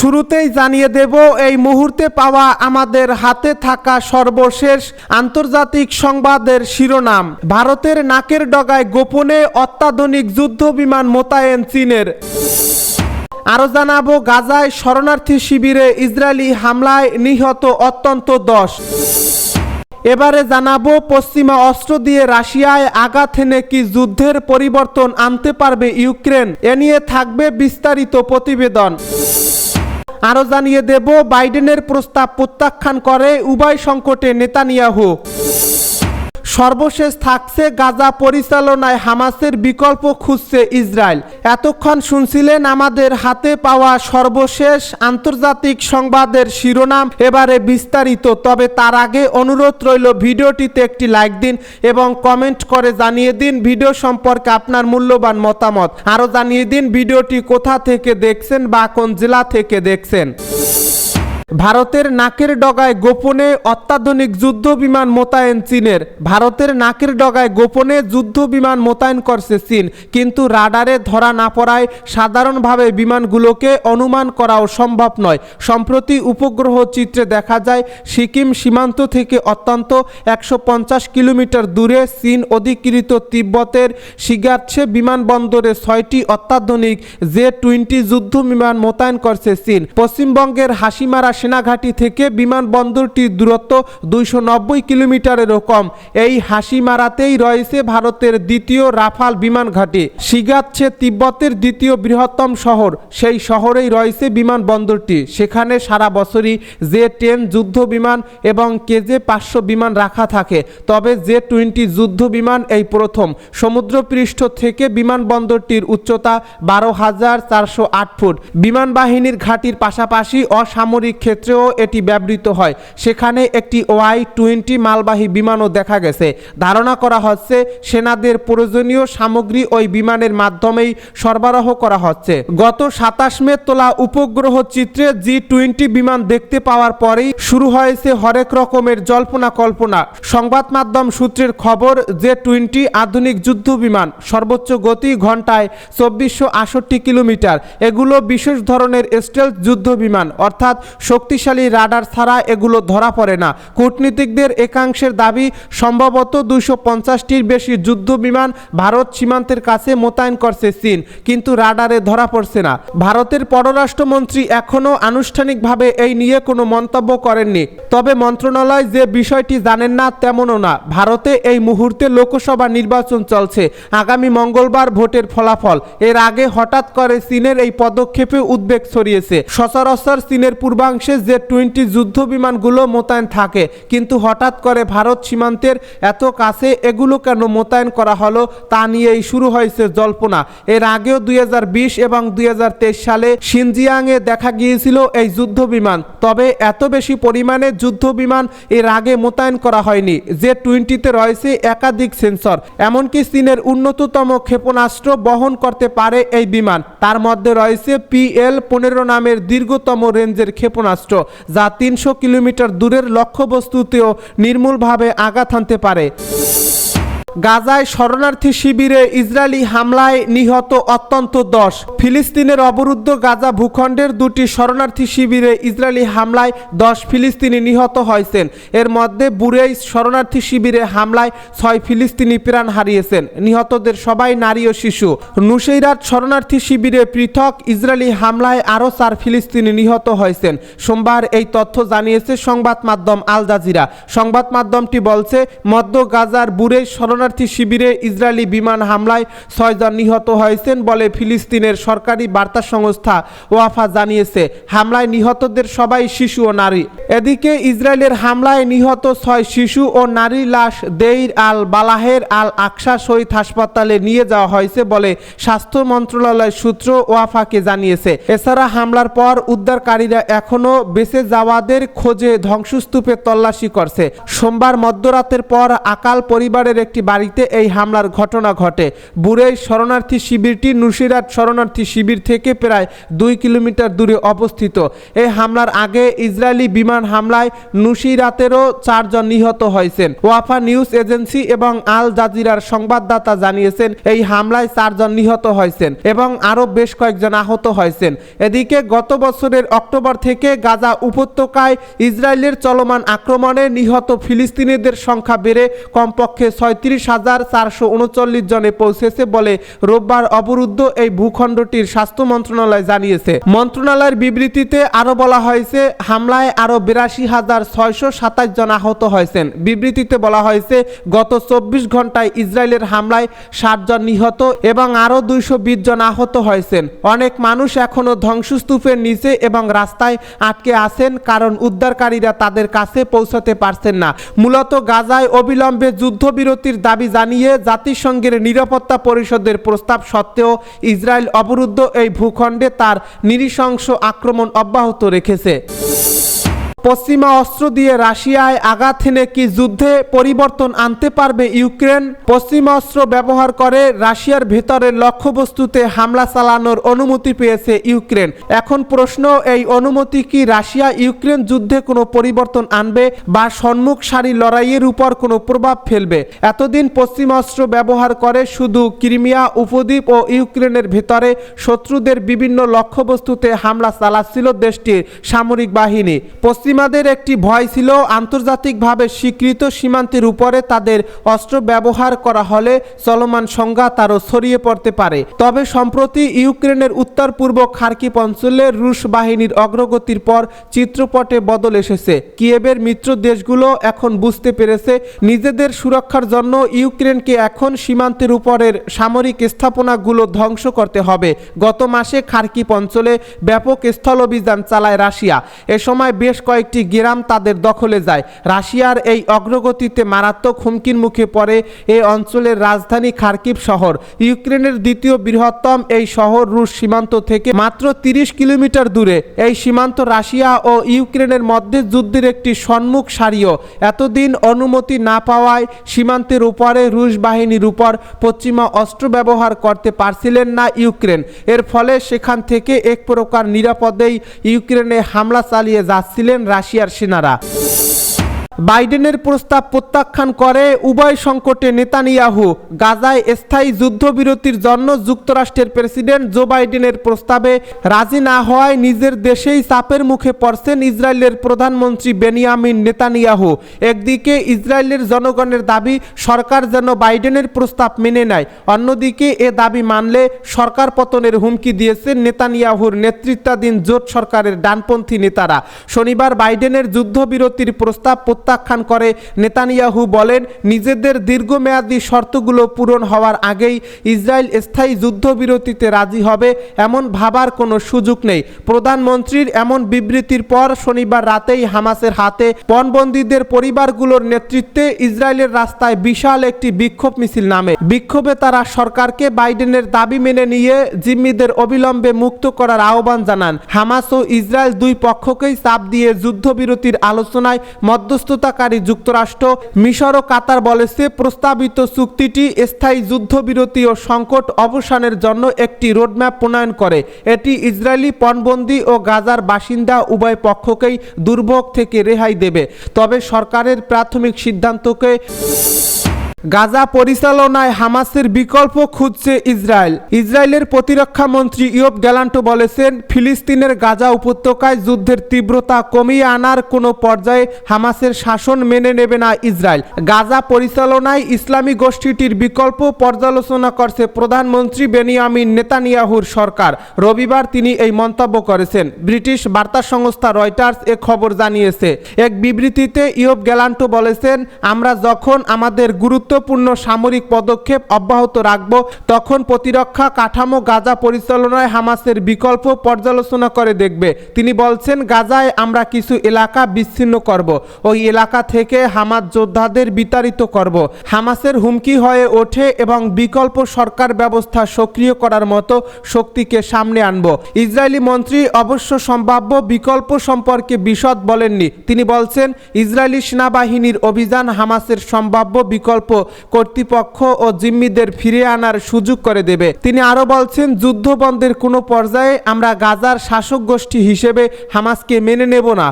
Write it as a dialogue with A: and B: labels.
A: শুরুতেই জানিয়ে দেব এই মুহূর্তে পাওয়া আমাদের হাতে থাকা সর্বশেষ আন্তর্জাতিক সংবাদের শিরোনাম ভারতের নাকের ডগায় গোপনে অত্যাধুনিক যুদ্ধ বিমান মোতায়েন চীনের আরও জানাবো গাজায় শরণার্থী শিবিরে ইসরায়েলি হামলায় নিহত অত্যন্ত দশ এবারে জানাবো পশ্চিমা অস্ত্র দিয়ে রাশিয়ায় আঘাত হেনে কি যুদ্ধের পরিবর্তন আনতে পারবে ইউক্রেন এ নিয়ে থাকবে বিস্তারিত প্রতিবেদন আরও জানিয়ে দেব বাইডেনের প্রস্তাব প্রত্যাখ্যান করে উভয় সংকটে নেতানিয়াহু সর্বশেষ থাকছে গাজা পরিচালনায় হামাসের বিকল্প খুঁজছে ইসরায়েল এতক্ষণ শুনছিলেন আমাদের হাতে পাওয়া সর্বশেষ আন্তর্জাতিক সংবাদের শিরোনাম এবারে বিস্তারিত তবে তার আগে অনুরোধ রইল ভিডিওটিতে একটি লাইক দিন এবং কমেন্ট করে জানিয়ে দিন ভিডিও সম্পর্কে আপনার মূল্যবান মতামত আরও জানিয়ে দিন ভিডিওটি কোথা থেকে দেখছেন বা কোন জেলা থেকে দেখছেন ভারতের নাকের ডগায় গোপনে অত্যাধুনিক যুদ্ধ বিমান মোতায়েন চীনের ভারতের নাকের ডগায় গোপনে যুদ্ধ বিমান মোতায়েন করছে চীন কিন্তু রাডারে ধরা না পড়ায় সাধারণভাবে বিমানগুলোকে অনুমান করাও সম্ভব নয় সম্প্রতি উপগ্রহ চিত্রে দেখা যায় সিকিম সীমান্ত থেকে অত্যন্ত একশো কিলোমিটার দূরে চীন অধিকৃত তিব্বতের শিগাচ্ছে বিমানবন্দরে ছয়টি অত্যাধুনিক জে টোয়েন্টি যুদ্ধ বিমান মোতায়েন করছে চীন পশ্চিমবঙ্গের হাসিমারা হাসিনাঘাটি থেকে বিমানবন্দরটির দূরত্ব দুইশো নব্বই কিলোমিটারেরও কম এই হাসিমারাতেই রয়েছে ভারতের দ্বিতীয় রাফাল বিমান ঘাঁটি শিগাচ্ছে তিব্বতের দ্বিতীয় বৃহত্তম শহর সেই শহরেই রয়েছে বিমানবন্দরটি সেখানে সারা বছরই জে টেন যুদ্ধ বিমান এবং কেজে পাঁচশো বিমান রাখা থাকে তবে জে টোয়েন্টি যুদ্ধ বিমান এই প্রথম সমুদ্রপৃষ্ঠ থেকে বিমানবন্দরটির উচ্চতা বারো হাজার চারশো আট ফুট বিমান বাহিনীর ঘাঁটির পাশাপাশি অসামরিক ক্ষেত্রেও এটি ব্যবহৃত হয় সেখানে একটি ওয়াই টোয়েন্টি মালবাহী বিমানও দেখা গেছে ধারণা করা হচ্ছে সেনাদের প্রয়োজনীয় সামগ্রী ওই বিমানের মাধ্যমেই সরবরাহ করা হচ্ছে গত সাতাশ মে তোলা উপগ্রহ চিত্রে জি টোয়েন্টি বিমান দেখতে পাওয়ার পরেই শুরু হয়েছে হরেক রকমের জল্পনা কল্পনা সংবাদ মাধ্যম সূত্রের খবর যে টোয়েন্টি আধুনিক যুদ্ধ বিমান সর্বোচ্চ গতি ঘন্টায় চব্বিশশো কিলোমিটার এগুলো বিশেষ ধরনের স্টেল যুদ্ধ বিমান অর্থাৎ শক্তিশালী রাডার ছাড়া এগুলো ধরা পড়ে না কূটনীতিকদের একাংশের দাবি সম্ভবত দুশো পঞ্চাশটির বেশি যুদ্ধ বিমান ভারত সীমান্তের কাছে মোতায়েন করছে চীন কিন্তু রাডারে ধরা পড়ছে না ভারতের পররাষ্ট্রমন্ত্রী এখনও আনুষ্ঠানিকভাবে এই নিয়ে কোনো মন্তব্য করেননি তবে মন্ত্রণালয় যে বিষয়টি জানেন না তেমনও না ভারতে এই মুহূর্তে লোকসভা নির্বাচন চলছে আগামী মঙ্গলবার ভোটের ফলাফল এর আগে হঠাৎ করে চীনের এই পদক্ষেপে উদ্বেগ ছড়িয়েছে সচরাচর চীনের পূর্বাংশ অংশে যে টোয়েন্টি যুদ্ধ বিমানগুলো মোতায়েন থাকে কিন্তু হঠাৎ করে ভারত সীমান্তের এত কাছে এগুলো কেন মোতায়েন করা হলো তা নিয়েই শুরু হয়েছে জল্পনা এর আগেও দুই এবং দুই সালে সিনজিয়াংয়ে দেখা গিয়েছিল এই যুদ্ধ বিমান তবে এত বেশি পরিমাণে যুদ্ধ বিমান এর আগে মোতায়েন করা হয়নি যে টোয়েন্টিতে রয়েছে একাধিক সেন্সর এমনকি চীনের উন্নততম ক্ষেপণাস্ত্র বহন করতে পারে এই বিমান তার মধ্যে রয়েছে পিএল পনেরো নামের দীর্ঘতম রেঞ্জের ক্ষেপণাস্ত্র ক্ষেপণাস্ত্র যা তিনশো কিলোমিটার দূরের লক্ষ্যবস্তুতেও নির্মূলভাবে আঘাত হানতে পারে গাজায় শরণার্থী শিবিরে ইসরায়েলি হামলায় নিহত অত্যন্ত দশ ফিলিস্তিনের অবরুদ্ধ গাজা ভূখণ্ডের দুটি শরণার্থী শিবিরে ইসরায়েলি হামলায় দশ ফিলিস্তিনি নিহত হয়েছেন এর মধ্যে বুড়েই শরণার্থী শিবিরে হামলায় ছয় ফিলিস্তিনি প্রাণ হারিয়েছেন নিহতদের সবাই নারী ও শিশু নুসেইরাত শরণার্থী শিবিরে পৃথক ইসরায়েলি হামলায় আরও চার ফিলিস্তিনি নিহত হয়েছেন সোমবার এই তথ্য জানিয়েছে সংবাদ মাধ্যম আল জাজিরা সংবাদ মাধ্যমটি বলছে মধ্য গাজার বুরেই শরণার্থী শরণার্থী শিবিরে ইসরায়েলি বিমান হামলায় ছয়জন নিহত হয়েছেন বলে ফিলিস্তিনের সরকারি বার্তা সংস্থা ওয়াফা জানিয়েছে হামলায় নিহতদের সবাই শিশু ও নারী এদিকে ইসরায়েলের হামলায় নিহত ছয় শিশু ও নারী লাশ দেইর আল বালাহের আল আকসা শহীদ হাসপাতালে নিয়ে যাওয়া হয়েছে বলে স্বাস্থ্য মন্ত্রণালয় সূত্র ওয়াফাকে জানিয়েছে এছাড়া হামলার পর উদ্ধারকারীরা এখনও বেঁচে যাওয়াদের খোঁজে ধ্বংসস্তূপে তল্লাশি করছে সোমবার মধ্যরাতের পর আকাল পরিবারের একটি বাড়ি বাড়িতে এই হামলার ঘটনা ঘটে বুড়ে শরণার্থী শিবিরটি নুসিরাত শরণার্থী শিবির থেকে প্রায় দুই কিলোমিটার দূরে অবস্থিত এই হামলার আগে ইসরায়েলি বিমান হামলায় নুসিরাতেরও চারজন নিহত হয়েছেন ওয়াফা নিউজ এজেন্সি এবং আল জাজিরার সংবাদদাতা জানিয়েছেন এই হামলায় চারজন নিহত হয়েছেন এবং আরও বেশ কয়েকজন আহত হয়েছেন এদিকে গত বছরের অক্টোবর থেকে গাজা উপত্যকায় ইসরায়েলের চলমান আক্রমণে নিহত ফিলিস্তিনিদের সংখ্যা বেড়ে কমপক্ষে ছয়ত্রিশ চল্লিশ হাজার চারশো উনচল্লিশ জনে পৌঁছেছে বলে রোববার অবরুদ্ধ এই ভূখণ্ডটির স্বাস্থ্য মন্ত্রণালয় জানিয়েছে মন্ত্রণালয়ের বিবৃতিতে আরও বলা হয়েছে হামলায় আরও বিরাশি হাজার ছয়শো সাতাশ জন আহত হয়েছেন বিবৃতিতে বলা হয়েছে গত চব্বিশ ঘন্টায় ইসরায়েলের হামলায় ষাট জন নিহত এবং আরও দুইশো বিশ জন আহত হয়েছেন অনেক মানুষ এখনও ধ্বংসস্তূপের নিচে এবং রাস্তায় আটকে আছেন কারণ উদ্ধারকারীরা তাদের কাছে পৌঁছাতে পারছেন না মূলত গাজায় অবিলম্বে যুদ্ধবিরতির দাবি জানিয়ে জাতিসংঘের নিরাপত্তা পরিষদের প্রস্তাব সত্ত্বেও ইসরায়েল অবরুদ্ধ এই ভূখণ্ডে তার নিরিশংস আক্রমণ অব্যাহত রেখেছে পশ্চিমা অস্ত্র দিয়ে রাশিয়ায় আঘাত হেনে কি যুদ্ধে পরিবর্তন আনতে পারবে ইউক্রেন পশ্চিমা অস্ত্র ব্যবহার করে রাশিয়ার ভেতরের লক্ষ্যবস্তুতে হামলা চালানোর অনুমতি পেয়েছে ইউক্রেন এখন প্রশ্ন এই অনুমতি কি রাশিয়া ইউক্রেন যুদ্ধে কোনো পরিবর্তন আনবে বা সম্মুখ সারি লড়াইয়ের উপর কোনো প্রভাব ফেলবে এতদিন পশ্চিমা অস্ত্র ব্যবহার করে শুধু ক্রিমিয়া উপদ্বীপ ও ইউক্রেনের ভেতরে শত্রুদের বিভিন্ন লক্ষ্যবস্তুতে হামলা চালাচ্ছিল দেশটির সামরিক বাহিনী পশ্চিম সীমাদের একটি ভয় ছিল আন্তর্জাতিকভাবে স্বীকৃত সীমান্তের উপরে তাদের অস্ত্র ব্যবহার করা হলে চলমান সংঘাত তারও ছড়িয়ে পড়তে পারে তবে সম্প্রতি ইউক্রেনের উত্তর পূর্ব খার্কিপ অঞ্চলে রুশ বাহিনীর অগ্রগতির পর চিত্রপটে বদল এসেছে কিয়েবের মিত্র দেশগুলো এখন বুঝতে পেরেছে নিজেদের সুরক্ষার জন্য ইউক্রেনকে এখন সীমান্তের উপরের সামরিক স্থাপনাগুলো ধ্বংস করতে হবে গত মাসে খার্কিপ অঞ্চলে ব্যাপক স্থল অভিযান চালায় রাশিয়া এ সময় বেশ কয়েক কয়েকটি গ্রাম তাদের দখলে যায় রাশিয়ার এই অগ্রগতিতে মারাত্মক হুমকির মুখে পড়ে এই অঞ্চলের রাজধানী খার্কিভ শহর ইউক্রেনের দ্বিতীয় বৃহত্তম এই শহর রুশ সীমান্ত থেকে মাত্র তিরিশ কিলোমিটার দূরে এই সীমান্ত রাশিয়া ও ইউক্রেনের মধ্যে যুদ্ধের একটি সম্মুখ সারিও এতদিন অনুমতি না পাওয়ায় সীমান্তের উপরে রুশ বাহিনীর উপর পশ্চিমা অস্ত্র ব্যবহার করতে পারছিলেন না ইউক্রেন এর ফলে সেখান থেকে এক প্রকার নিরাপদেই ইউক্রেনে হামলা চালিয়ে যাচ্ছিলেন রাশিয়ার সেনারা বাইডেনের প্রস্তাব প্রত্যাখ্যান করে উভয় সংকটে নেতানিয়াহু গাজায় স্থায়ী যুদ্ধবিরতির জন্য যুক্তরাষ্ট্রের প্রেসিডেন্ট জো বাইডেনের প্রস্তাবে রাজি না হওয়ায় নিজের দেশেই চাপের মুখে পড়ছেন ইসরায়েলের প্রধানমন্ত্রী বেনিয়ামিন নেতানিয়াহু একদিকে ইসরায়েলের জনগণের দাবি সরকার যেন বাইডেনের প্রস্তাব মেনে নেয় অন্যদিকে এ দাবি মানলে সরকার পতনের হুমকি দিয়েছে নেতানিয়াহুর নেতৃত্বাধীন জোট সরকারের ডানপন্থী নেতারা শনিবার বাইডেনের যুদ্ধবিরতির প্রস্তাব প্রত্যাখ্যান করে নেতানিয়াহু বলেন নিজেদের দীর্ঘমেয়াদী শর্তগুলো পূরণ হওয়ার আগেই ইসরায়েল স্থায়ী যুদ্ধবিরতিতে রাজি হবে এমন ভাবার কোনো সুযোগ নেই প্রধানমন্ত্রীর এমন বিবৃতির পর শনিবার রাতেই হামাসের হাতে পণবন্দীদের পরিবারগুলোর নেতৃত্বে ইসরায়েলের রাস্তায় বিশাল একটি বিক্ষোভ মিছিল নামে বিক্ষোভে তারা সরকারকে বাইডেনের দাবি মেনে নিয়ে জিম্মিদের অবিলম্বে মুক্ত করার আহ্বান জানান হামাস ও ইসরায়েল দুই পক্ষকেই চাপ দিয়ে যুদ্ধবিরতির আলোচনায় মধ্যস্থ মধ্যস্থতাকারী যুক্তরাষ্ট্র মিশর ও কাতার বলেছে প্রস্তাবিত চুক্তিটি স্থায়ী যুদ্ধবিরতি ও সংকট অবসানের জন্য একটি রোডম্যাপ প্রণয়ন করে এটি ইসরায়েলি পণবন্দি ও গাজার বাসিন্দা উভয় পক্ষকেই দুর্ভোগ থেকে রেহাই দেবে তবে সরকারের প্রাথমিক সিদ্ধান্তকে গাজা পরিচালনায় হামাসের বিকল্প খুঁজছে ইসরায়েল ইসরায়েলের প্রতিরক্ষা মন্ত্রী ইয়ব গ্যালান্টো বলেছেন ফিলিস্তিনের গাজা উপত্যকায় যুদ্ধের তীব্রতা কমিয়ে আনার কোনো পর্যায়ে হামাসের শাসন মেনে নেবে না ইসরায়েল গাজা পরিচালনায় ইসলামী গোষ্ঠীটির বিকল্প পর্যালোচনা করছে প্রধানমন্ত্রী বেনিয়ামিন নেতানিয়াহুর সরকার রবিবার তিনি এই মন্তব্য করেছেন ব্রিটিশ বার্তা সংস্থা রয়টার্স এ খবর জানিয়েছে এক বিবৃতিতে ইয়ব গ্যালান্টো বলেছেন আমরা যখন আমাদের গুরুত্ব গুরুত্বপূর্ণ সামরিক পদক্ষেপ অব্যাহত রাখব তখন প্রতিরক্ষা কাঠামো গাজা পরিচালনায় হামাসের বিকল্প পর্যালোচনা করে দেখবে তিনি বলছেন গাজায় আমরা কিছু এলাকা বিচ্ছিন্ন করব ওই এলাকা থেকে হামাস যোদ্ধাদের বিতাড়িত করব হামাসের হুমকি হয়ে ওঠে এবং বিকল্প সরকার ব্যবস্থা সক্রিয় করার মতো শক্তিকে সামনে আনব ইসরায়েলি মন্ত্রী অবশ্য সম্ভাব্য বিকল্প সম্পর্কে বিশদ বলেননি তিনি বলছেন ইসরায়েলি সেনাবাহিনীর অভিযান হামাসের সম্ভাব্য বিকল্প কর্তৃপক্ষ ও জিম্মিদের ফিরিয়ে আনার সুযোগ করে দেবে তিনি আরও বলছেন যুদ্ধবন্দের কোনো পর্যায়ে আমরা গাজার শাসক গোষ্ঠী হিসেবে হামাসকে মেনে নেব না